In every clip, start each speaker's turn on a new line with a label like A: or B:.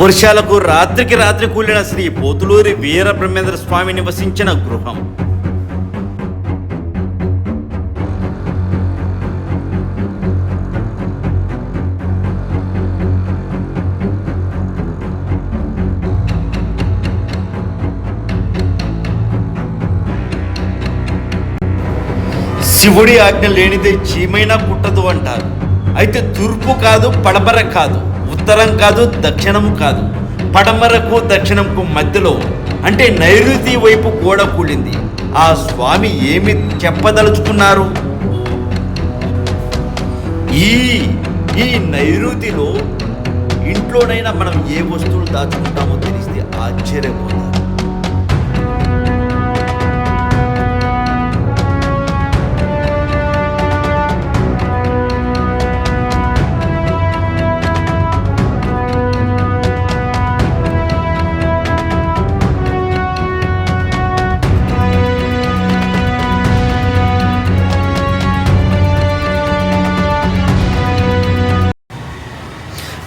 A: వర్షాలకు రాత్రికి రాత్రి కూలిన శ్రీ పోతులూరి వీర బ్రహ్మేంద్ర స్వామి నివసించిన గృహం. శివుడి ఆజ్ఞ లేనిదే చీమైనా పుట్టదు అంటారు. అయితే తూర్పు కాదు పడబర కాదు. ఉత్తరం కాదు దక్షిణము కాదు. పడమరకు దక్షిణంకు మధ్యలో అంటే నైరుతి వైపు గోడ కూలింది. ఆ స్వామి ఏమి చెప్పదలుచుకున్నారు? ఈ ఈ నైరుతిలో ఇంట్లోనైనా మనం ఏ వస్తువులు దాచుకుంటామో తెలిస్తే ఆశ్చర్యపోతారు.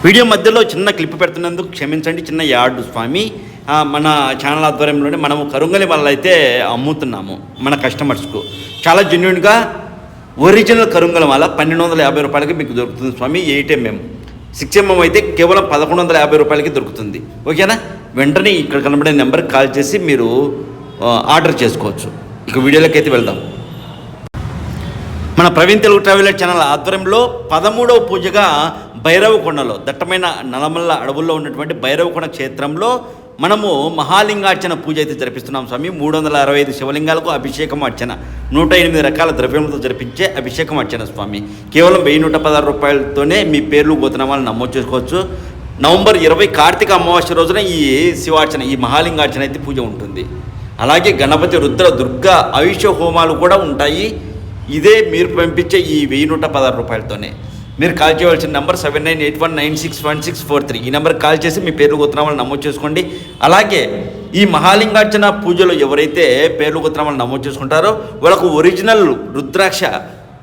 A: వీడియో మధ్యలో చిన్న క్లిప్ పెడుతున్నందుకు క్షమించండి చిన్న యార్డు స్వామి. మన ఛానల్ ఆధ్వర్యంలోనే మనము కరుంగలి వల్ల అయితే అమ్ముతున్నాము మన కస్టమర్స్కు. చాలా జెన్యున్గా ఒరిజినల్ కరుంగల మాల పన్నెండు వందల యాభై రూపాయలకి మీకు దొరుకుతుంది స్వామి ఎయిట్ ఎంఎం సిక్స్ ఎంఎం అయితే కేవలం పదకొండు వందల యాభై రూపాయలకి దొరుకుతుంది. ఓకేనా? వెంటనే ఇక్కడ కనబడే నెంబర్కి కాల్ చేసి మీరు ఆర్డర్ చేసుకోవచ్చు. ఇక వీడియోలోకి అయితే వెళ్దాం. మన ప్రవీణ్ తెలుగు ట్రావెలర్ ఛానల్ ఆధ్వర్యంలో పదమూడవ పూజగా భైరవకొండలో దట్టమైన నలమల్ల అడవుల్లో ఉన్నటువంటి భైరవకొండ క్షేత్రంలో మనము మహాలింగార్చన పూజ అయితే జరిపిస్తున్నాం స్వామి. మూడు వందల అరవై ఐదు శివలింగాలకు అభిషేకం అర్చన నూట ఎనిమిది రకాల ద్రవ్యములతో జరిపించే అభిషేకం అర్చన స్వామి. కేవలం వెయ్యి నూట పదహారు రూపాయలతోనే మీ పేర్లు గోతనామాలు నమోదు చేసుకోవచ్చు. నవంబర్ ఇరవై కార్తీక అమావాస్య రోజున ఈ శివార్చన ఈ మహాలింగార్చన అయితే పూజ ఉంటుంది. అలాగే గణపతి రుద్ర దుర్గా ఆయుష హోమాలు కూడా ఉంటాయి. ఇదే మీరు పంపించే ఈ వెయ్యి నూట పదహారు రూపాయలతోనే. మీరు కాల్ చేయవలసిన number seven nine eight one nine six one six four three. ఈ నెంబర్ కాల్ చేసి మీ పేర్లు గుత్రామాలు నమోదు చేసుకోండి. అలాగే ఈ మహాలింగార్చన పూజలో ఎవరైతే పేర్లు గుత్రామాలు నమోదు చేసుకుంటారో వాళ్ళకు ఒరిజినల్ రుద్రాక్ష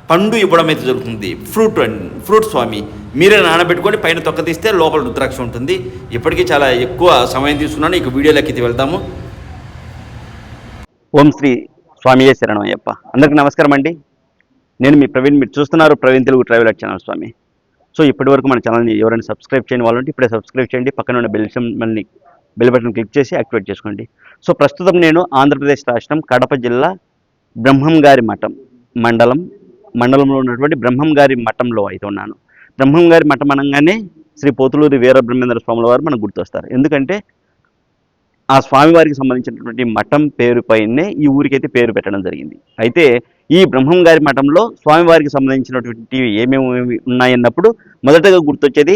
A: పండు ఇవ్వడం అయితే జరుగుతుంది. ఫ్రూట్ అండ్ ఫ్రూట్ స్వామి. మీరే నానబెట్టుకొని పైన తొక్క తీస్తే లోపల రుద్రాక్ష ఉంటుంది. ఇప్పటికీ చాలా ఎక్కువ సమయం తీసుకున్నాను. ఇక వీడియోలోకి అయితే వెళ్తాము
B: ఓం శ్రీ స్వామియే శరణం అయ్యప్ప అందరికీ నమస్కారం అండి. నేను మీ ప్రవీణ్ మీరు చూస్తున్నారు ప్రవీణ్ తెలుగు ట్రావెల్ ఛానల్ స్వామి. సో ఇప్పటి వరకు మన ఛానల్ని ఎవరైనా సబ్స్క్రైబ్ చేయని వాళ్ళు ఉంటే ఇప్పుడే సబ్స్క్రైబ్ చేయండి. పక్కన ఉన్న బెల్ సింబల్ని బెల్ బటన్ క్లిక్ చేసి యాక్టివేట్ చేసుకోండి. సో ప్రస్తుతం నేను ఆంధ్రప్రదేశ్ రాష్ట్రం కడప జిల్లా బ్రహ్మంగారి మఠం మండలం మండలంలో ఉన్నటువంటి బ్రహ్మం గారి మఠంలో అయితే ఉన్నాను. బ్రహ్మం గారి మఠం అనగానే శ్రీ పోతులూరి వీర బ్రహ్మేంద్ర స్వాముల వారు మనకు గుర్తొస్తారు. ఎందుకంటే ఆ స్వామివారికి సంబంధించినటువంటి మఠం పేరుపైనే ఈ ఊరికైతే పేరు పెట్టడం జరిగింది. అయితే ఈ బ్రహ్మం గారి మఠంలో స్వామివారికి సంబంధించినటువంటి ఏమేమి ఉన్నాయన్నప్పుడు మొదటగా గుర్తొచ్చేది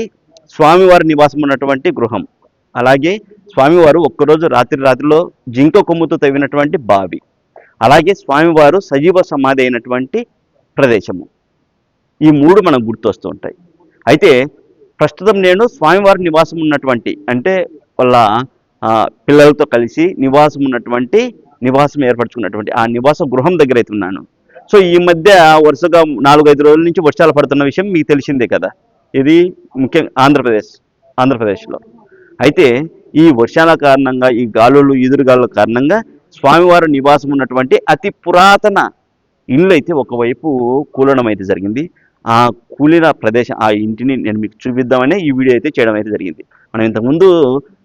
B: స్వామివారి నివాసం ఉన్నటువంటి గృహం. అలాగే స్వామివారు ఒక్కరోజు రాత్రి రాత్రిలో జింక కొమ్ముతో తవ్వినటువంటి బావి. అలాగే స్వామివారు సజీవ సమాధి అయినటువంటి ప్రదేశము. ఈ మూడు మనకు గుర్తొస్తూ ఉంటాయి. అయితే ప్రస్తుతం నేను స్వామివారి నివాసం ఉన్నటువంటి అంటే వాళ్ళ పిల్లలతో కలిసి నివాసం ఉన్నటువంటి నివాసం ఏర్పరచుకున్నటువంటి ఆ నివాస గృహం దగ్గర అయితే ఉన్నాను. సో ఈ మధ్య వరుసగా నాలుగైదు రోజుల నుంచి వర్షాలు పడుతున్న విషయం మీకు తెలిసిందే కదా. ఇది ముఖ్యంగా ఆంధ్రప్రదేశ్ ఆంధ్రప్రదేశ్లో. అయితే ఈ వర్షాల కారణంగా ఈ గాలులు ఎదురుగాలుల కారణంగా స్వామివారు నివాసం ఉన్నటువంటి అతి పురాతన ఇల్లు అయితే ఒకవైపు కూలడం అయితే జరిగింది. ఆ కూలిన ప్రదేశం ఆ ఇంటిని నేను మీకు చూపిద్దామనే ఈ వీడియో అయితే చేయడం అయితే జరిగింది. మనం ఇంతకుముందు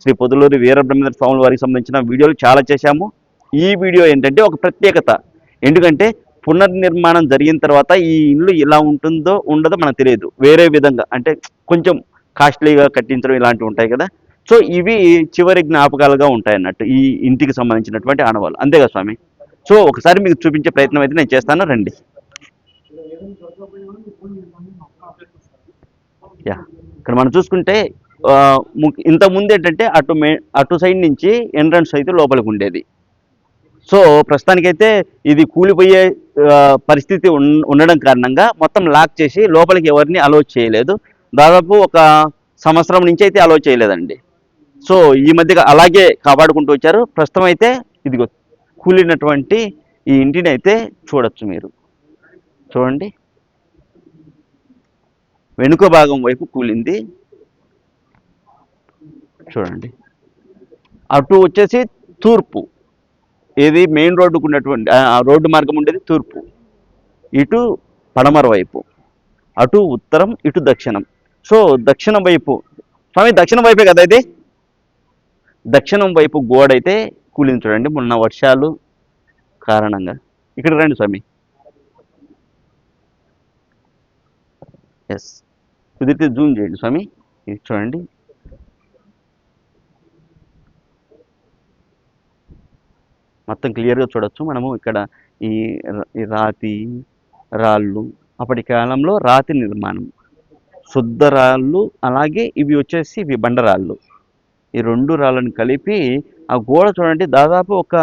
B: శ్రీ పొదులూరి వీరబ్రహ్మేంద్ర స్వామి వారికి సంబంధించిన వీడియోలు చాలా చేశాము. ఈ వీడియో ఏంటంటే ఒక ప్రత్యేకత. ఎందుకంటే పునర్నిర్మాణం జరిగిన తర్వాత ఈ ఇల్లు ఎలా ఉంటుందో ఉండదో మనకు తెలియదు. వేరే విధంగా అంటే కొంచెం కాస్ట్లీగా కట్టించడం ఇలాంటివి ఉంటాయి కదా. సో ఇవి చివరి జ్ఞాపకాలుగా ఉంటాయి అన్నట్టు ఈ ఇంటికి సంబంధించినటువంటి ఆనవాళ్ళు. అంతేగా స్వామి? సో ఒకసారి మీకు చూపించే ప్రయత్నం అయితే నేను చేస్తాను. రండి. యా ఇక్కడ మనం చూసుకుంటే ఆ, ఇంత ముందు ఏంటంటే అటు మే అటు సైడ్ నుంచి ఎంట్రన్స్ అయితే లోపలికి ఉండేది. సో ప్రస్తుతానికైతే ఇది కూలిపోయే పరిస్థితి ఉండడం కారణంగా మొత్తం లాక్ చేసి లోపలికి ఎవరిని అలో చేయలేదు. దాదాపు ఒక సంవత్సరం నుంచి అయితే అలో చేయలేదండి. సో ఈ మధ్యగా అలాగే కాపాడుకుంటూ వచ్చారు. ప్రస్తుతం అయితే ఇదిగో కూలినటువంటి ఈ ఇంటిని అయితే చూడొచ్చు మీరు. చూడండి. వెనుక భాగం వైపు కూలింది. చూడండి. అటు వచ్చేసి తూర్పు. ఏది మెయిన్ రోడ్డుకు ఉన్నటువంటి ఆ, రోడ్డు మార్గం ఉండేది తూర్పు. ఇటు పడమర వైపు. అటు ఉత్తరం ఇటు దక్షిణం. సో దక్షిణం వైపు. స్వామి దక్షిణం వైపే కదా ఇది? దక్షిణం వైపు గోడ అయితే కూలింది చూడండి మొన్న వర్షాలు కారణంగా. ఇక్కడ రండి స్వామి. ఎస్ కుదిరితే జూమ్ చేయండి స్వామి. ఇది చూడండి. మొత్తం క్లియర్గా చూడొచ్చు. మనము ఇక్కడ ఈ రాతి రాళ్ళు అప్పటి కాలంలో రాతి నిర్మాణం. శుద్ధ రాళ్ళు అలాగే ఇవి వచ్చేసి ఇవి బండరాళ్ళు ఈ రెండు రాళ్ళని కలిపి ఆ గోడ చూడండి దాదాపు ఒక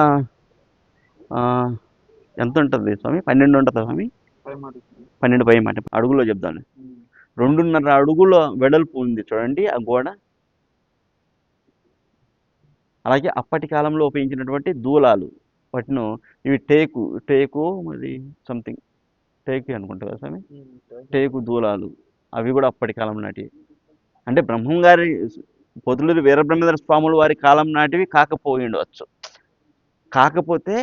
B: ఎంత ఉంటుంది స్వామి? పన్నెండు ఉంటుంది స్వామి? పన్నెండు పై మాట. అడుగులో చెప్తాను. రెండున్నర అడుగుల వెడల్పు ఉంది చూడండి ఆ గోడ. అలాగే అప్పటి కాలంలో ఉపయోగించినటువంటి దూలాలు. వాటిను ఇవి టేకు టేకు మరి సంథింగ్ టేకు అనుకుంటా కదా స్వామి? టేకు. దూలాలు. అవి కూడా అప్పటి కాలం నాటివి. అంటే బ్రహ్మం గారి పొతులూరి వీరబ్రహ్మేంద్ర స్వాముల వారి కాలం నాటివి కాకపోయి ఉండవచ్చు కాకపోతే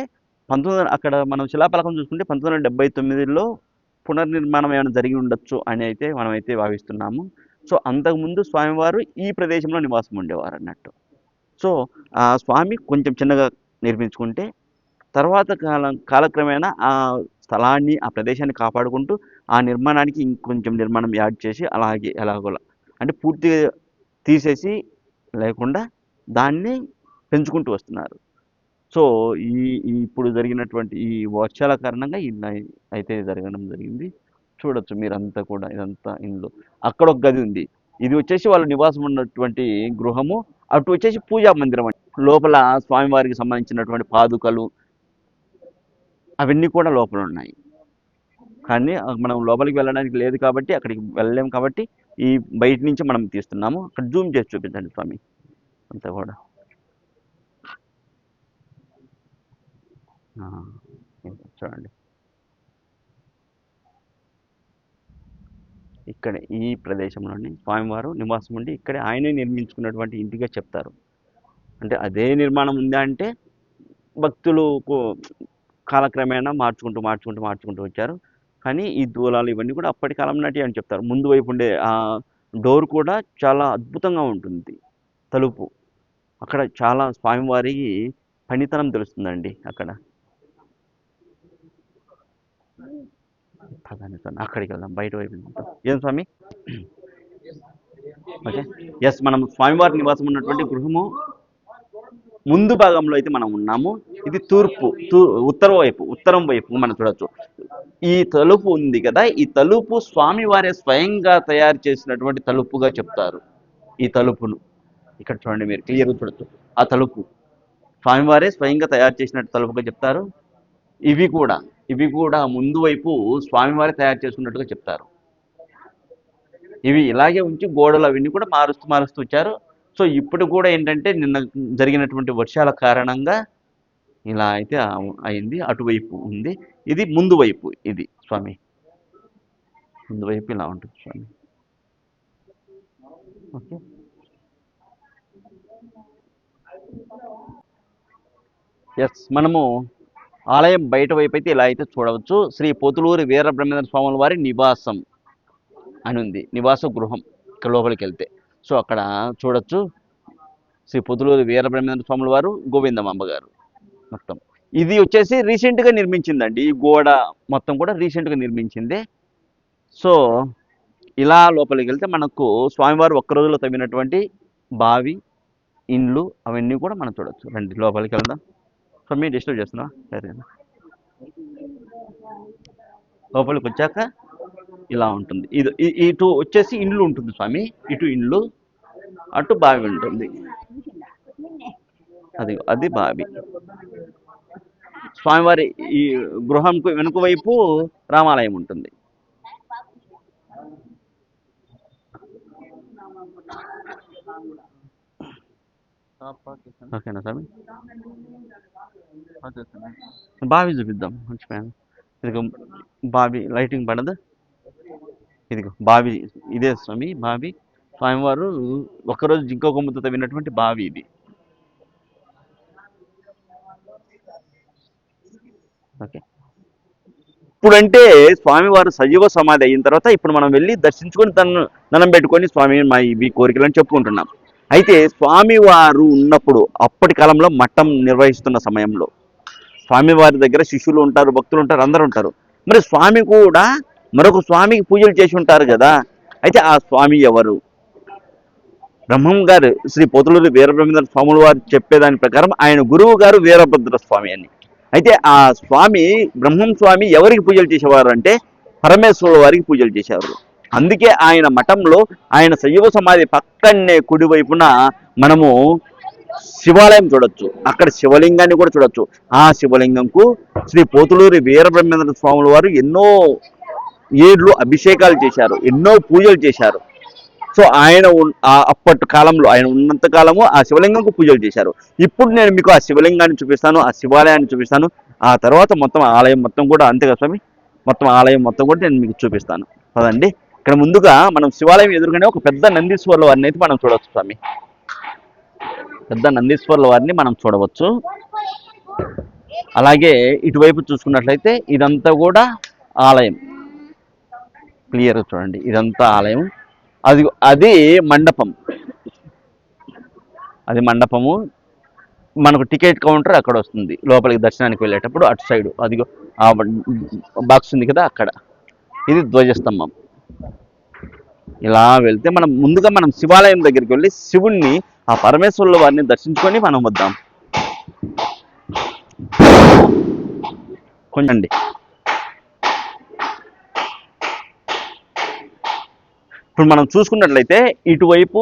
B: పంతొమ్మిది వందల- అక్కడ మనం శిలాఫలకం చూసుకుంటే పంతొమ్మిది వందల డెబ్బై తొమ్మిదిలో పునర్నిర్మాణం ఏమైనా జరిగి ఉండొచ్చు అని అయితే మనం అయితే భావిస్తున్నాము. సో అంతకుముందు స్వామివారు ఈ ప్రదేశంలో నివాసం ఉండేవారు అన్నట్టు సో ఆ స్వామి కొంచెం చిన్నగా నిర్మించుకుంటే తర్వాత కాలం కాలక్రమేణా ఆ స్థలాన్ని ఆ ప్రదేశాన్ని కాపాడుకుంటూ ఆ నిర్మాణానికి ఇంకొంచెం నిర్మాణం యాడ్ చేసి అలాగే ఎలాగోలా అంటే పూర్తిగా తీసేసి లేకుండా దాన్ని పెంచుకుంటూ వస్తున్నారు. సో ఈ ఈ ఇప్పుడు జరిగినటువంటి ఈ వర్షాల కారణంగా ఇలా అయితే జరగడం జరిగింది. చూడొచ్చు మీరంతా కూడా ఇదంతా ఇందులో. అక్కడ ఒక గది ఉంది. ఇది వచ్చేసి వాళ్ళ నివాసం ఉన్నటువంటి గృహము. అటు వచ్చేసి పూజా మందిరం అండి. లోపల స్వామివారికి సంబంధించినటువంటి పాదుకలు అవన్నీ కూడా లోపల ఉన్నాయి. కానీ మనం లోపలికి వెళ్ళడానికి లేదు కాబట్టి అక్కడికి వెళ్ళలేము కాబట్టి ఈ బయట నుంచి మనం తీస్తున్నాము. అక్కడ జూమ్ చేసి చూపించండి స్వామి. అంతా కూడా. చూడండి. ఇక్కడ ఈ ప్రదేశంలోని స్వామివారు నివాసం ఉండి ఇక్కడే ఆయనే నిర్మించుకున్నటువంటి ఇంటిగా చెప్తారు. అంటే అదే నిర్మాణం ఉందా అంటే భక్తులు కాలక్రమేణా మార్చుకుంటూ మార్చుకుంటూ మార్చుకుంటూ వచ్చారు. కానీ ఈ దూలాలు ఇవన్నీ కూడా అప్పటి కాలం నాటి అని చెప్తారు. ముందు వైపు ఉండే ఆ డోర్ కూడా చాలా అద్భుతంగా ఉంటుంది. తలుపు. అక్కడ చాలా స్వామివారి పనితనం తెలుస్తుందండి అక్కడ. పదండి స్వామి అక్కడికి వెళ్దాం బయట వైపు ఉంటాం ఏం స్వామి? ఓకే. ఎస్ మనం స్వామివారి నివాసం ఉన్నటువంటి గృహము. ముందు భాగంలో అయితే మనం ఉన్నాము. ఇది తూర్పు తూ ఉత్తర వైపు ఉత్తరం వైపు మనం చూడొచ్చు. ఈ తలుపు ఉంది కదా ఈ తలుపు స్వామివారే స్వయంగా తయారు చేసినటువంటి తలుపుగా చెప్తారు. ఈ తలుపును. ఇక్కడ చూడండి మీరు క్లియర్గా చూడొచ్చు. ఆ తలుపు. స్వామివారే స్వయంగా తయారు చేసినట్టు తలుపుగా చెప్తారు. ఇవి కూడా. ఇవి కూడా ముందు వైపు స్వామివారి తయారు చేసుకున్నట్టుగా చెప్తారు. ఇవి ఇలాగే ఉంచి గోడలు అవన్నీ కూడా మారుస్తూ మారుస్తూ వచ్చారు. సో ఇప్పుడు కూడా ఏంటంటే నిన్న జరిగినటువంటి వర్షాల కారణంగా ఇలా అయితే అయింది. అటువైపు ఉంది. ఇది ముందు వైపు ఇది స్వామి. ముందు వైపు ఇలా ఉంటుంది స్వామి. ఓకే. ఎస్ మనము ఆలయం బయట వైపు అయితే ఇలా అయితే చూడవచ్చు. శ్రీ పోతులూరి వీరబ్రహ్మేంద్ర స్వాముల వారి నివాసం అని ఉంది. నివాస గృహం ఇక్కడ లోపలికి వెళ్తే. సో అక్కడ చూడొచ్చు శ్రీ పొద్దులూరి వీరబ్రహ్మేంద్ర స్వాముల వారు గోవిందమ్మ గారు మొత్తం. ఇది వచ్చేసి రీసెంట్గా నిర్మించిందండి. ఈ గోడ మొత్తం కూడా రీసెంట్గా నిర్మించింది. సో ఇలా లోపలికి వెళ్తే మనకు స్వామివారు ఒక్క రోజులో తవ్వినటువంటి బావి ఇండ్లు అవన్నీ కూడా మనం చూడొచ్చు. రండి లోపలికి వెళ్దాం. సో మీరు డిస్టర్బ్ చేస్తున్నా సరేనా. లోపలికి వచ్చాక ఇలా ఉంటుంది. ఇది ఇటు వచ్చేసి ఇండ్లు ఉంటుంది స్వామి. ఇటు ఇండ్లు అటు బావి ఉంటుంది. అది అది బావి. స్వామివారి ఈ గృహంకు వెనుక వైపు రామాలయం ఉంటుంది. ఓకేనా స్వామి? బావి చూపిద్దాం మర్చిపోయాను ఇదిగో బావి లైటింగ్ పడదు? ఇదిగో బావి ఇదే స్వామి బావి. స్వామివారు ఒకరోజు జింక కొమ్ముతో తవ్వినటువంటి బావి ఇది. ఓకే. ఇప్పుడంటే స్వామివారు సజీవ సమాధి అయిన తర్వాత ఇప్పుడు మనం వెళ్ళి దర్శించుకొని తను దండం పెట్టుకొని స్వామి మా ఇవి కోరికలని చెప్పుకుంటున్నాం. అయితే స్వామివారు ఉన్నప్పుడు అప్పటి కాలంలో మఠం నిర్వహిస్తున్న సమయంలో స్వామివారి దగ్గర శిష్యులు ఉంటారు భక్తులు ఉంటారు అందరూ ఉంటారు. మరి స్వామి కూడా మరొక స్వామికి పూజలు చేసి ఉంటారు కదా. అయితే ఆ స్వామి ఎవరు? బ్రహ్మం గారు శ్రీ పోతులూరి వీరబ్రహ్మేంద్ర స్వాముల వారు చెప్పేదాని ప్రకారం ఆయన గురువు గారు వీరభద్ర స్వామి అని. అయితే ఆ స్వామి బ్రహ్మం స్వామి ఎవరికి పూజలు చేసేవారు అంటే పరమేశ్వరుల వారికి పూజలు చేసేవారు. అందుకే ఆయన మఠంలో ఆయన శైవ సమాధి పక్కనే కుడివైపున మనము శివాలయం చూడొచ్చు. అక్కడ శివలింగాన్ని కూడా చూడొచ్చు. ఆ శివలింగంకు శ్రీ పోతులూరి వీరబ్రహ్మేంద్ర స్వాముల వారు ఎన్నో ఏళ్ళు అభిషేకాలు చేశారు. ఎన్నో పూజలు చేశారు. సో ఆయన ఆ అప్పటి కాలంలో ఆయన ఉన్నంత కాలము ఆ శివలింగంకు పూజలు చేశారు. ఇప్పుడు నేను మీకు ఆ శివలింగాన్ని చూపిస్తాను ఆ శివాలయాన్ని చూపిస్తాను. ఆ తర్వాత మొత్తం ఆలయం మొత్తం కూడా అంతేగా స్వామి? మొత్తం ఆలయం మొత్తం కూడా నేను మీకు చూపిస్తాను. పదండి. ఇక్కడ ముందుగా మనం శివాలయం ఎదురుగానే ఒక పెద్ద నందీశ్వర్ల వారిని అయితే మనం చూడవచ్చు స్వామి. పెద్ద నందీశ్వర్ల వారిని మనం చూడవచ్చు. అలాగే ఇటువైపు చూసుకున్నట్లయితే ఇదంతా కూడా ఆలయం. క్లియర్గా చూడండి ఇదంతా ఆలయం. అది అది మండపం. అది మండపము. మనకు టికెట్ కౌంటర్ అక్కడ వస్తుంది. లోపలికి దర్శనానికి వెళ్ళేటప్పుడు అటు సైడ్. అది ఆ బాక్స్ ఉంది కదా అక్కడ. ఇది ధ్వజస్తంభం. ఇలా వెళ్తే మనం ముందుగా మనం శివాలయం దగ్గరికి వెళ్ళి శివుణ్ణి ఆ పరమేశ్వరుల వారిని దర్శించుకొని మనం వద్దాం. కొంచెం ఇప్పుడు మనం చూసుకున్నట్లయితే ఇటువైపు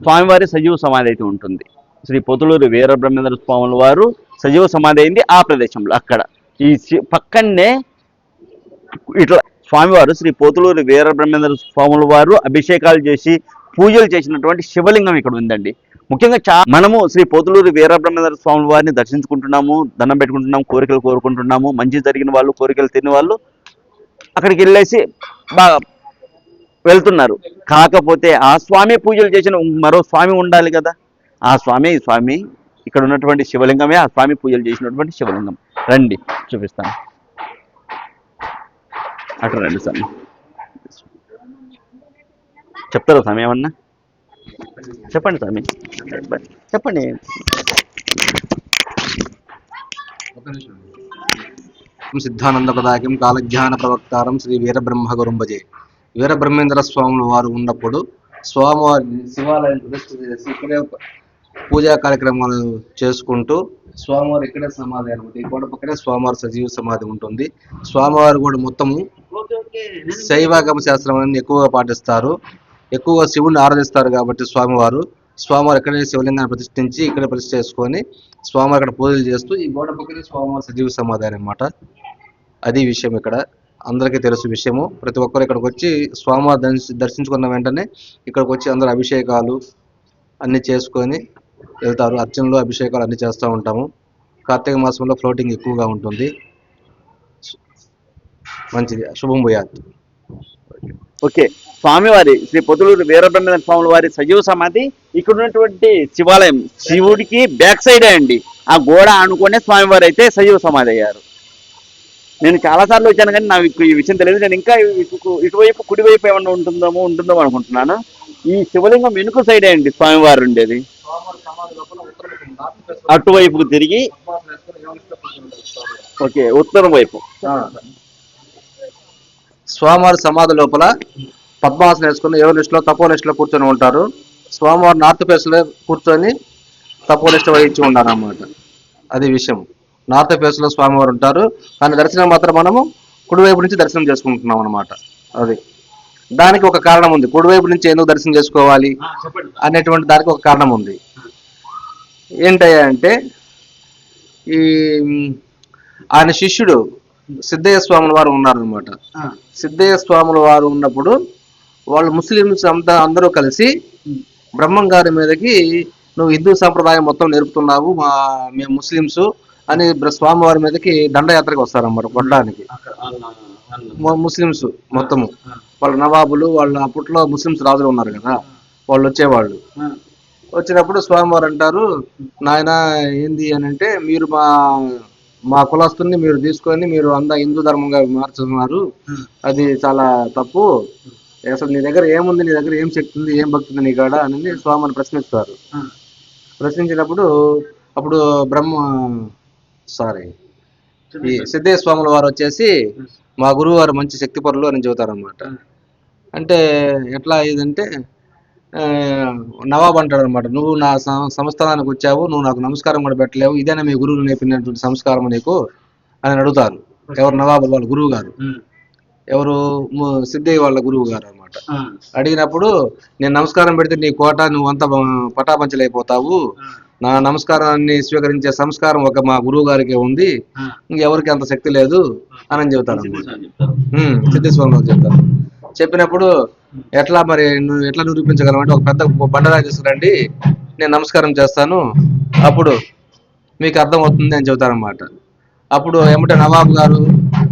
B: స్వామివారి సజీవ సమాధి అయితే ఉంటుంది. శ్రీ పొతులూరు వీరబ్రహ్మేంద్ర స్వాముల వారు సజీవ సమాధి అయింది ఆ ప్రదేశంలో అక్కడ. ఈ పక్కనే ఇట్లా స్వామివారు శ్రీ పోతులూరి వీరబ్రహ్మేంద్ర స్వాముల వారు అభిషేకాలు చేసి పూజలు చేసినటువంటి శివలింగం ఇక్కడ ఉందండి. ముఖ్యంగా చా మనము శ్రీ పోతులూరి వీరబ్రహ్మేంద్ర స్వాముల వారిని దర్శించుకుంటున్నాము దండం పెట్టుకుంటున్నాము కోరికలు కోరుకుంటున్నాము మంచి జరిగిన వాళ్ళు కోరికలు తిని వాళ్ళు అక్కడికి వెళ్ళేసి బాగా వెళ్తున్నారు. కాకపోతే ఆ స్వామి పూజలు చేసిన మరో స్వామి ఉండాలి కదా. ఆ స్వామి స్వామి ఇక్కడ ఉన్నటువంటి శివలింగమే ఆ స్వామి పూజలు చేసినటువంటి శివలింగం. రండి చూపిస్తాను. అటు రండి స్వామి చెప్తారా స్వామి ఏమన్నా? చెప్పండి స్వామి చెప్పండి.
C: సిద్ధానందపదాకిం కాలజ్ఞాన ప్రవక్తారం శ్రీ వీరబ్రహ్మ గురుంబజే వీరబ్రహ్మేంద్ర స్వాముల వారు ఉన్నప్పుడు స్వామివారి శివాలయం ప్రతిష్ఠ చేసి ఇక్కడే పూజా కార్యక్రమాలు చేసుకుంటూ స్వామివారు ఇక్కడే సమాధి అనమాట ఈ గోడ పక్కనే స్వామివారి సజీవ సమాధి ఉంటుంది. స్వామివారు కూడా మొత్తము శైవాగమ శాస్త్రం అనేది ఎక్కువగా పాటిస్తారు. ఎక్కువగా శివుని ఆరాధిస్తారు కాబట్టి స్వామివారు. స్వామివారు ఇక్కడే శివలింగాన్ని ప్రతిష్ఠించి ఇక్కడ ప్రతిష్ఠ చేసుకొని స్వామివారు ఇక్కడ పూజలు చేస్తూ ఈ గోడ పక్కనే స్వామివారి సజీవ సమాధి అనమాట అది విషయం ఇక్కడ. అందరికీ తెలుసు విషయము. ప్రతి ఒక్కరు ఇక్కడికి వచ్చి స్వామివారి దర్శి దర్శించుకున్న వెంటనే ఇక్కడికి వచ్చి అందరు అభిషేకాలు అన్ని చేసుకొని వెళ్తారు. అర్చనలు అభిషేకాలు అన్ని చేస్తూ ఉంటాము. కార్తీక మాసంలో ఫ్లోటింగ్ ఎక్కువగా ఉంటుంది. మంచిది. శుభం భూయాత్.
B: ఓకే. స్వామివారి శ్రీ పొద్దులూరు వీరబ్రహ్మేంద్ర స్వాముల వారి సజీవ సమాధి. ఇక్కడ ఉన్నటువంటి శివాలయం శివుడికి బ్యాక్ సైడే అండి. ఆ గోడ ఆనుకునే స్వామివారు అయితే సజీవ సమాధి అయ్యారు. నేను చాలా సార్లు వచ్చాను కానీ నాకు ఈ విషయం తెలియదు. నేను ఇంకా ఇటువైపు కుడివైపు ఏమన్నా ఉంటుందో ఉంటుందో అనుకుంటున్నాను. ఈ శివలింగం వెనుక సైడే అండి స్వామివారు ఉండేది. అటువైపుకు తిరిగి ఓకే ఉత్తరం వైపు.
C: స్వామివారి సమాధి లోపల పద్మాసనం వేసుకుని ఎవరి నిష్ఠలో తపో నిష్ఠలో కూర్చొని ఉంటారు. స్వామివారు నార్త్ ఫేస్లో కూర్చొని తపో నిష్ఠ వహించి ఉంటారు అన్నమాట అది విషయం. నార్త్ ఫేస్లో స్వామివారు ఉంటారు. కానీ దర్శనం మాత్రం మనము కుడివైపు నుంచి దర్శనం చేసుకుంటున్నాం అన్నమాట అది. దానికి ఒక కారణం ఉంది. కుడివైపు నుంచి ఎందుకు దర్శనం చేసుకోవాలి అనేటువంటి దానికి ఒక కారణం ఉంది. ఏంటయ్యా అంటే ఈ ఆయన శిష్యుడు సిద్ధయ్య స్వాముల వారు ఉన్నారనమాట సిద్ధయ్య స్వాముల వారు ఉన్నప్పుడు వాళ్ళు ముస్లింస్ అంతా అందరూ కలిసి బ్రహ్మం గారి మీదకి నువ్వు హిందూ సాంప్రదాయం మొత్తం నేర్పుతున్నావు మా మేము ముస్లింస్ అని స్వామివారి మీదకి దండయాత్రకి వస్తారన్నమాట కొట్టడానికి. ముస్లిమ్స్ మొత్తము. వాళ్ళ నవాబులు వాళ్ళ అప్పట్లో ముస్లిమ్స్ రాజులు ఉన్నారు కదా. వాళ్ళు వచ్చేవాళ్ళు. వచ్చినప్పుడు స్వామివారు అంటారు నాయన ఏంది అని అంటే మీరు మా మా కులస్తుల్ని మీరు తీసుకొని మీరు అందా హిందూ ధర్మంగా మార్చుతున్నారు. అది చాలా తప్పు. అసలు నీ దగ్గర ఏముంది? నీ దగ్గర ఏం శక్తి ఉంది? ఏం భక్తి ఉంది నీ కాడ? అని స్వామిని ప్రశ్నిస్తారు. ప్రశ్నించినప్పుడు అప్పుడు బ్రహ్మ సారీ స్వాముల వారు వచ్చేసి మా గురువు వారు మంచి శక్తి పరులు అని చెబుతారన్నమాట. అంటే ఎట్లా ఇదంటే ఆ, నవాబ్ అంటాడు అనమాట నువ్వు నా సంస్థానానికి వచ్చావు నువ్వు నాకు నమస్కారం కూడా పెట్టలేవు ఇదేనా మీ గురువు నేర్పినటువంటి సంస్కారం నీకు? అని అడుగుతారు. ఎవరు నవాబు? వాళ్ళ గురువు గారు ఎవరు? సిద్ధయ్య వాళ్ళ గురువు గారు అనమాట అడిగినప్పుడు నేను నమస్కారం పెడితే నీ కోట నువ్వు అంతా పటాపంచలైపోతావు. నా నమస్కారాన్ని స్వీకరించే సంస్కారం ఒక మా గురువు గారికి ఉంది. ఇంకెవరికి అంత శక్తి లేదు అని చెబుతారు అనమాట సిద్ధేశ్వరంలో చెప్తారు. చెప్పినప్పుడు ఎట్లా మరి నువ్వు ఎట్లా నిరూపించగలవు అంటే ఒక పెద్ద బండరాయి తీసుకురండి నేను నమస్కారం చేస్తాను అప్పుడు మీకు అర్థం అవుతుంది అని చెబుతారన్నమాట. అప్పుడు ఏమంటే నవాబు గారు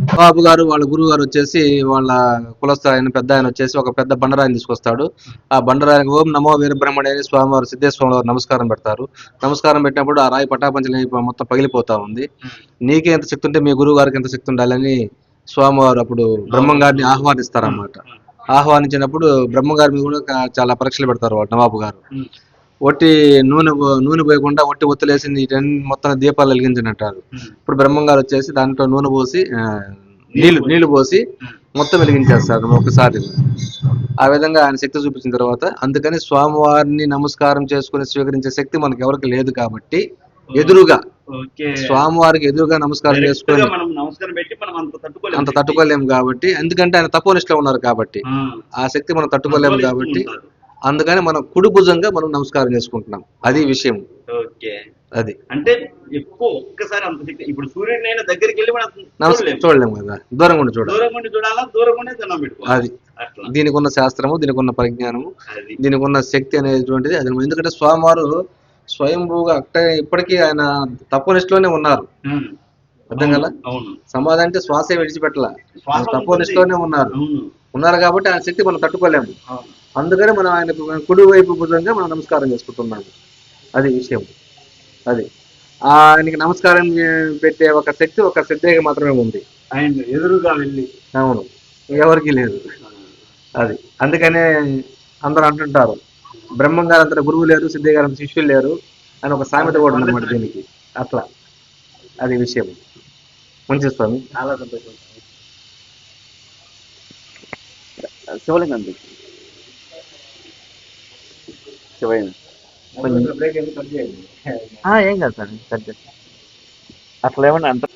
C: నవాబు గారు వాళ్ళ గురువు గారు వచ్చేసి వాళ్ళ కులస్థ ఆయన పెద్ద ఆయన వచ్చేసి ఒక పెద్ద బండరాయిని తీసుకొస్తాడు. ఆ బండరాయికి ఓం నమో వీరబ్రహ్మణి అని స్వామివారు సిద్ధేశ్వరం వారు నమస్కారం పెడతారు. నమస్కారం పెట్టినప్పుడు ఆ రాయి పటాపంచలు మొత్తం పగిలిపోతా ఉంది. నీకే ఎంత శక్తి ఉంటే మీ గురువు గారికి ఎంత శక్తి ఉండాలని స్వామివారు అప్పుడు బ్రహ్మం గారిని ఆహ్వానిస్తారన్నమాట. ఆహ్వానించినప్పుడు బ్రహ్మగారి మీద కూడా చాలా పరీక్షలు పెడతారు వాళ్ళు నవాబు గారు. ఒట్టి నూనె నూనె పోయకుండా ఒట్టి ఒత్తులేసి నీటన్ని మొత్తం దీపాలు వెలిగించినట్టారు. ఇప్పుడు బ్రహ్మంగారు వచ్చేసి దాంట్లో నూనె పోసి నీళ్ళు నీళ్ళు పోసి. మొత్తం వెలిగించేస్తారు ఒకసారి. ఆ విధంగా ఆయన శక్తి చూపించిన తర్వాత అందుకని స్వామివారిని నమస్కారం చేసుకుని స్వీకరించే శక్తి మనకి ఎవరికి లేదు కాబట్టి ఎదురుగా స్వామివారికి ఎదురుగా నమస్కారం చేసుకొని
D: మనం అంత తట్టుకోలేము
C: కాబట్టి ఎందుకంటే ఆయన తపోనిష్టలో ఉన్నారు కాబట్టి
D: ఆ,
C: శక్తి మనం తట్టుకోలేము కాబట్టి. అందుకని మనం కుడి భుజంగా మనం నమస్కారం చేసుకుంటున్నాం. అది విషయం.
D: ఓకే.
C: అది.
D: అంటే ఎక్కువ ఒక్కసారి అంత ఇప్పుడు సూర్యుడిని అయినా దగ్గరికి వెళ్ళి మనం
C: నమస్కారం
D: చూడలేము.
C: కదా. దూరంగా ఉండి చూడాలి.
D: దూరం ఉండి చూడాలా? ఉండే దండం పెట్టుకోవాలి?
C: అది. దీనికి ఉన్న శాస్త్రము దీనికి ఉన్న పరిజ్ఞానము దీనికి ఉన్న శక్తి అనేటువంటిది అది. ఎందుకంటే స్వామివారు స్వయంభూగా అట్టే ఇప్పటికీ ఆయన తపోనిష్టలోనే ఉన్నారు.
D: ఉమ్.
C: అర్థం కదా? సమాధి అంటే శ్వాసే విడిచిపెట్టల.
D: శ్వాస
C: తపోనిష్టలోనే ఉన్నారు. ఉన్నారు కాబట్టి ఆ శక్తి మనం తట్టుకోలేము. అందుకని మనం ఆయన కుడి వైపు భుజంగా మనం నమస్కారం చేసుకుంటున్నాము అది విషయం. అది. ఆయనకి నమస్కారం పెట్టే ఒక శక్తి ఒక సిద్ధయ్యకి మాత్రమే ఉంది.
D: ఆయన ఎదురుగా వెళ్ళి.
C: అవును. ఎవరికి లేదు. అది. అందుకనే అందరూ అంటుంటారు. బ్రహ్మం గారు అంత గురువు లేరు సిద్ధయ్య గారు శిష్యులు లేరు అని ఒక సామెత కూడా ఉందన్నమాట దీనికి. అట్లా. అది విషయం. మంచి స్వామి.
D: చాలా సంతోషం.
B: శివలింగం
C: చేయండి
B: ఏం కాదు సార్ కట్ చేస్తా అట్లా ఏమన్నా అంటారు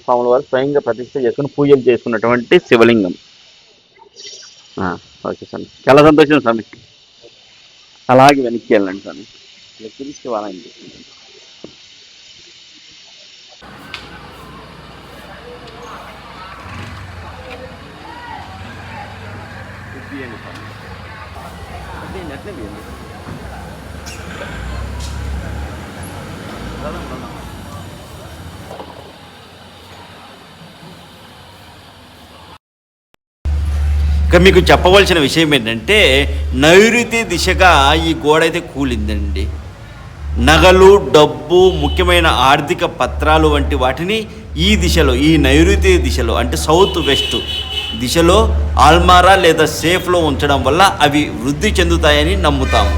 B: స్వాముల వారు స్వయంగా ప్రతిష్ట చేసుకుని పూజలు చేసుకున్నటువంటి శివలింగం ఆ, ఓకే స్వామి చాలా సంతోషం స్వామి అలాగే వెనక్కి వెళ్ళండి స్వామి లెక్కి శివాలయం చేసుకుంటాం ఇక మీకు చెప్పవలసిన విషయం ఏంటంటే నైరుతి దిశగా ఈ గోడ అయితే కూలిందండి. నగలు డబ్బు ముఖ్యమైన ఆర్థిక పత్రాలు వంటి వాటిని ఈ దిశలో ఈ నైరుతి దిశలో అంటే సౌత్ వెస్ట్ దిశలో ఆల్మారా లేదా సేఫ్లో ఉంచడం వల్ల అవి వృద్ధి చెందుతాయని నమ్ముతాము.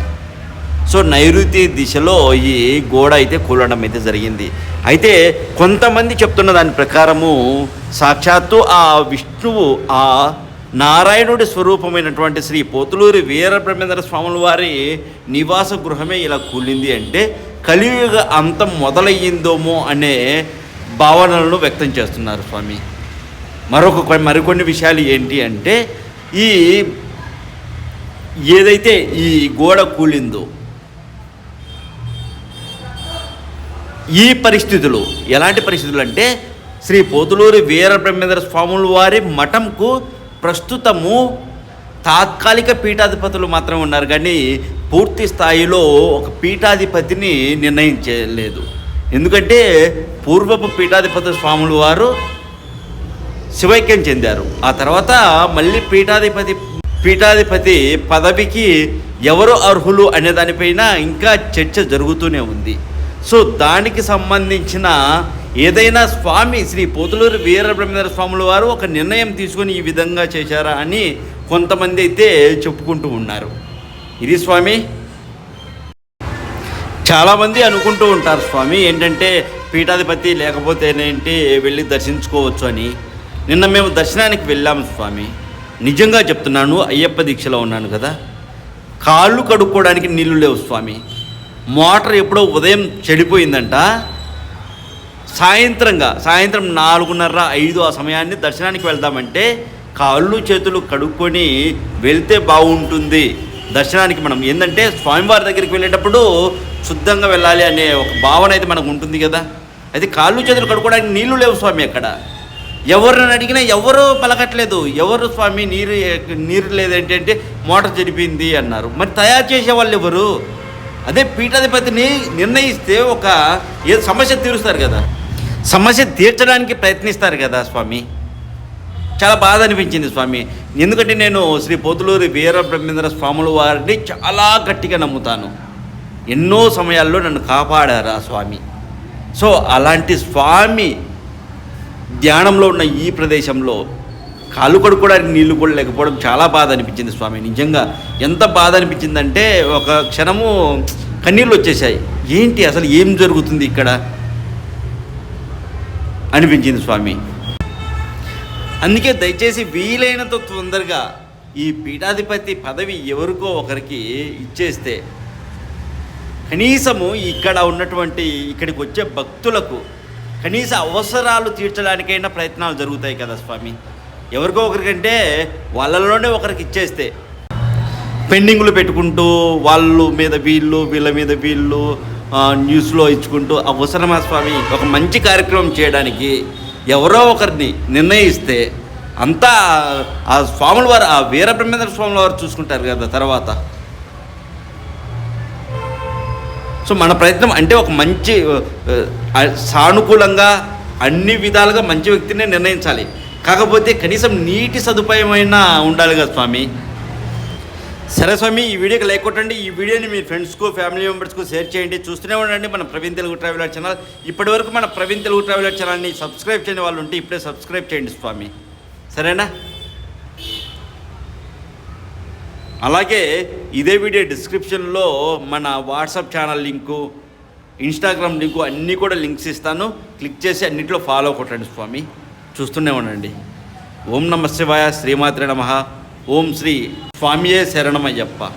B: సో నైరుతి దిశలో ఈ గోడ అయితే కూలడం అయితే జరిగింది. అయితే కొంతమంది చెప్తున్న దాని ప్రకారము సాక్షాత్తు ఆ విష్ణువు ఆ నారాయణుడి స్వరూపమైనటువంటి శ్రీ పోతులూరి వీరబ్రహ్మేంద్ర స్వాముల వారి నివాస గృహమే ఇలా కూలింది అంటే కలియుగ అంతం మొదలయ్యిందోమో అనే భావనలను వ్యక్తం చేస్తున్నారు స్వామి. మరొక మరికొన్ని విషయాలు ఏంటి అంటే ఈ ఏదైతే ఈ గోడ కూలిందో ఈ పరిస్థితులు ఎలాంటి పరిస్థితులు అంటే శ్రీ పోతులూరి వీరబ్రహ్మేంద్ర స్వాముల వారి మఠంకు ప్రస్తుతము తాత్కాలిక పీఠాధిపతులు మాత్రమే ఉన్నారు. కానీ పూర్తి స్థాయిలో ఒక పీఠాధిపతిని నిర్ణయించలేదు. ఎందుకంటే పూర్వపు పీఠాధిపతి స్వాములు వారు శివైక్యం చెందారు. ఆ తర్వాత మళ్ళీ పీఠాధిపతి పీఠాధిపతి పదవికి ఎవరు అర్హులు అనే దానిపైన ఇంకా చర్చ జరుగుతూనే ఉంది. సో దానికి సంబంధించిన ఏదైనా స్వామి శ్రీ పోతులూరు వీరబ్రహ్మేంద్ర స్వాముల వారు ఒక నిర్ణయం తీసుకొని ఈ విధంగా చేశారా అని కొంతమంది అయితే చెప్పుకుంటూ ఉన్నారు. ఇది స్వామి. చాలామంది అనుకుంటూ ఉంటారు స్వామి ఏంటంటే పీఠాధిపతి లేకపోతేనేంటి వెళ్ళి దర్శించుకోవచ్చు అని. నిన్న మేము దర్శనానికి వెళ్ళాము స్వామి. నిజంగా చెప్తున్నాను అయ్యప్ప దీక్షలో ఉన్నాను కదా. కాళ్ళు కడుక్కోవడానికి నీళ్ళు లేవు స్వామి. మోటార్ ఎప్పుడో ఉదయం చెడిపోయిందంట. సాయంత్రంగా సాయంత్రం నాలుగున్నర ఐదు ఆ సమయాన్ని దర్శనానికి వెళ్దామంటే కాళ్ళు చేతులు కడుక్కొని వెళ్తే బాగుంటుంది. దర్శనానికి మనం ఏంటంటే స్వామివారి దగ్గరికి వెళ్ళేటప్పుడు శుద్ధంగా వెళ్ళాలి అనే ఒక భావన అయితే మనకు ఉంటుంది కదా. అయితే కాళ్ళు చేతులు కడుక్కోవడానికి నీళ్ళు లేవు స్వామి అక్కడ. ఎవరిని అడిగినా ఎవరు పలకట్లేదు. ఎవరు స్వామి నీరు నీరు లేదేంటంటే మోటార్ చెడిపోయింది అన్నారు. మరి తయారు చేసే వాళ్ళు ఎవరు? అదే పీఠాధిపతిని నిర్ణయిస్తే ఒక ఏ సమస్య తీరుస్తారు కదా. సమస్య తీర్చడానికి ప్రయత్నిస్తారు కదా స్వామి. చాలా బాధ అనిపించింది స్వామి. ఎందుకంటే నేను శ్రీ పోతులూరి వీర బ్రహ్మేంద్ర స్వాముల వారిని చాలా గట్టిగా నమ్ముతాను. ఎన్నో సమయాల్లో నన్ను కాపాడారు ఆ స్వామి. సో అలాంటి స్వామి ధ్యానంలో ఉన్న ఈ ప్రదేశంలో కాళ్ళు కడుక్కోవడానికి నీళ్ళు కూడా లేకపోవడం చాలా బాధ అనిపించింది స్వామి. నిజంగా ఎంత బాధ అనిపించిందంటే ఒక క్షణము కన్నీళ్ళు వచ్చేసాయి ఏంటి అసలు ఏం జరుగుతుంది ఇక్కడ? అనిపించింది స్వామి. అందుకే దయచేసి వీలైనంత తొందరగా ఈ పీఠాధిపతి పదవి ఎవరికో ఒకరికి ఇచ్చేస్తే కనీసము ఇక్కడ ఉన్నటువంటి ఇక్కడికి వచ్చే భక్తులకు కనీస అవసరాలు తీర్చడానికైనా ప్రయత్నాలు జరుగుతాయి కదా స్వామి. ఎవరికో ఒకరికంటే వాళ్ళలోనే ఒకరికి ఇచ్చేస్తే. పెండింగ్లు పెట్టుకుంటూ వాళ్ళు మీద వీళ్ళు వీళ్ళ మీద వీళ్ళు న్యూస్లో ఇచ్చుకుంటూ అవసరమా స్వామి? ఒక మంచి కార్యక్రమం చేయడానికి ఎవరో ఒకరిని నిర్ణయిస్తే అంతా ఆ స్వాముల వారు ఆ వీరబ్రహ్మేంద్ర స్వాముల వారు చూసుకుంటారు కదా తర్వాత. సో మన ప్రయత్నం అంటే ఒక మంచి సానుకూలంగా అన్ని విధాలుగా మంచి వ్యక్తినే నిర్ణయించాలి. కాకపోతే కనీసం నీటి సదుపాయమైనా ఉండాలి కదా స్వామి. సరే స్వామి ఈ వీడియోకి లైక్ కొట్టండి. ఈ వీడియోని మీ ఫ్రెండ్స్కు ఫ్యామిలీ మెంబర్స్కు షేర్ చేయండి. చూస్తూనే ఉండండి మన ప్రవీణ్ తెలుగు ట్రావెలర్ ఛానల్. ఇప్పటివరకు మన ప్రవీణ్ తెలుగు ట్రావెలర్ ఛానల్ని సబ్స్క్రైబ్ చేయని వాళ్ళు ఉంటే ఇప్పుడే సబ్స్క్రైబ్ చేయండి స్వామి. సరేనా? అలాగే ఇదే వీడియో డిస్క్రిప్షన్లో మన WhatsApp channel link Instagram link అన్నీ కూడా లింక్స్ ఇస్తాను. క్లిక్ చేసి అన్నింటిలో ఫాలో కొట్టండి స్వామి. చూస్తూనే ఉండండి. ఓం నమ శివాయ శ్రీమాత్రే నమ. ఓం శ్రీ స్వామియే శరణమయ్యప్ప.